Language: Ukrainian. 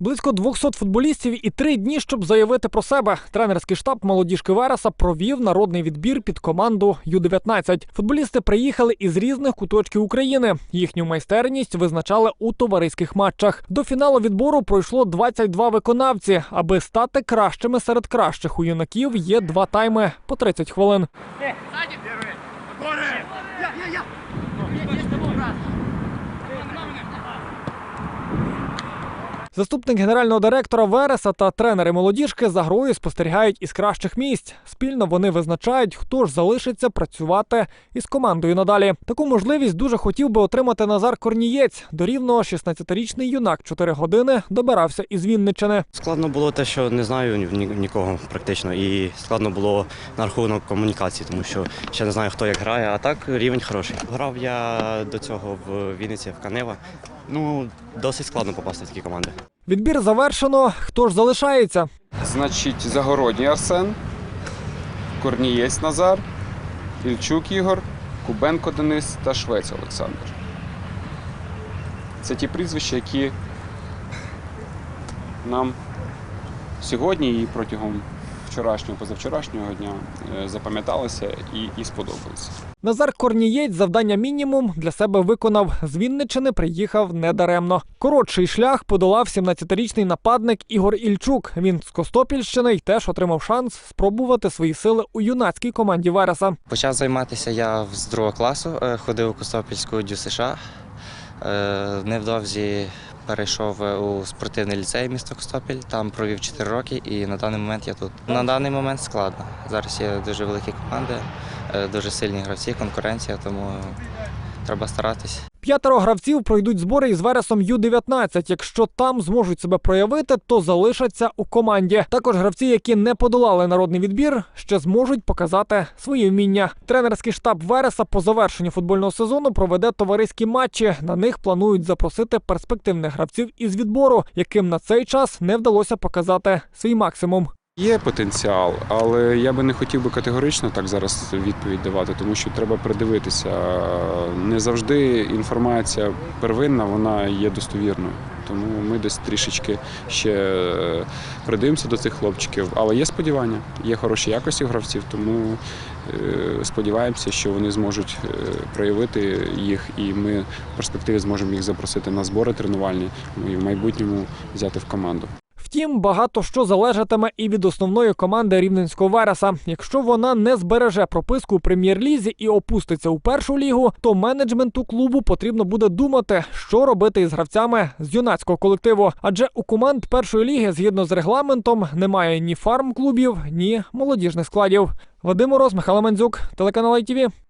Близько 200 футболістів і три дні, щоб заявити про себе. Тренерський штаб молодіжки Вереса провів народний відбір під команду Ю-19. Футболісти приїхали із різних куточків України. Їхню майстерність визначали у товариських матчах. До фіналу відбору пройшло 22 виконавці. Аби стати кращими серед кращих у юнаків, є два тайми по 30 хвилин. Заступник генерального директора Вереса та тренери молодіжки за грою спостерігають із кращих місць. Спільно вони визначають, хто ж залишиться працювати із командою надалі. Таку можливість дуже хотів би отримати Назар Корнієць. До рівного 16-річний юнак 4 години добирався із Вінничини. Складно було те, що не знаю ні- ні- нікого практично, і складно було на рахунок комунікації, тому що ще не знаю, хто як грає, а так рівень хороший. Грав я до цього в Вінниці, в Канева. Ну, досить складно попасти в такі команди. Відбір завершено. Хто ж залишається? Значить, Загородній Арсен, Корнієць Назар, Ільчук Ігор, Кубенко Денис та Швець Олександр. Це ті прізвища, які нам сьогодні і протягом вчорашнього, позавчорашнього дня е, запам'яталися і, і сподобалися. Назар Корнієць завдання мінімум для себе виконав. З Вінничини приїхав недаремно. Коротший шлях подолав 17-річний нападник Ігор Ільчук. Він з Костопільщини й теж отримав шанс спробувати свої сили у юнацькій команді Вереса. Почав займатися я з другого класу, е, ходив у Костопільську дю США. Е, Невдовзі перейшов е, у спортивний ліцей міста Костопіль. Там провів 4 роки і на даний момент я тут. На даний момент складно. Зараз є дуже великі команди, е, дуже сильні гравці, конкуренція, тому треба старатись. П'ятеро гравців пройдуть збори із Вересом Ю-19. Якщо там зможуть себе проявити, то залишаться у команді. Також гравці, які не подолали народний відбір, ще зможуть показати свої вміння. Тренерський штаб Вереса по завершенню футбольного сезону проведе товариські матчі. На них планують запросити перспективних гравців із відбору, яким на цей час не вдалося показати свій максимум. Є потенціал, але я би не хотів би категорично так зараз відповідь давати, тому що треба придивитися. Не завжди інформація первинна, вона є достовірною. Тому ми десь трішечки ще е, придивимося до цих хлопчиків. Але є сподівання, є хороші якості гравців, тому е, сподіваємося, що вони зможуть е, проявити їх, і ми в перспективі зможемо їх запросити на збори тренувальні ну, і в майбутньому взяти в команду. Втім, багато що залежатиме і від основної команди рівненського Вереса. Якщо вона не збереже прописку у прем'єр-лізі і опуститься у першу лігу, то менеджменту клубу потрібно буде думати, що робити із гравцями з юнацького колективу. Адже у команд першої ліги, згідно з регламентом, немає ні фарм-клубів, ні молодіжних складів. Вадим Мороз, Михайло Мандзюк, телеканал ITV.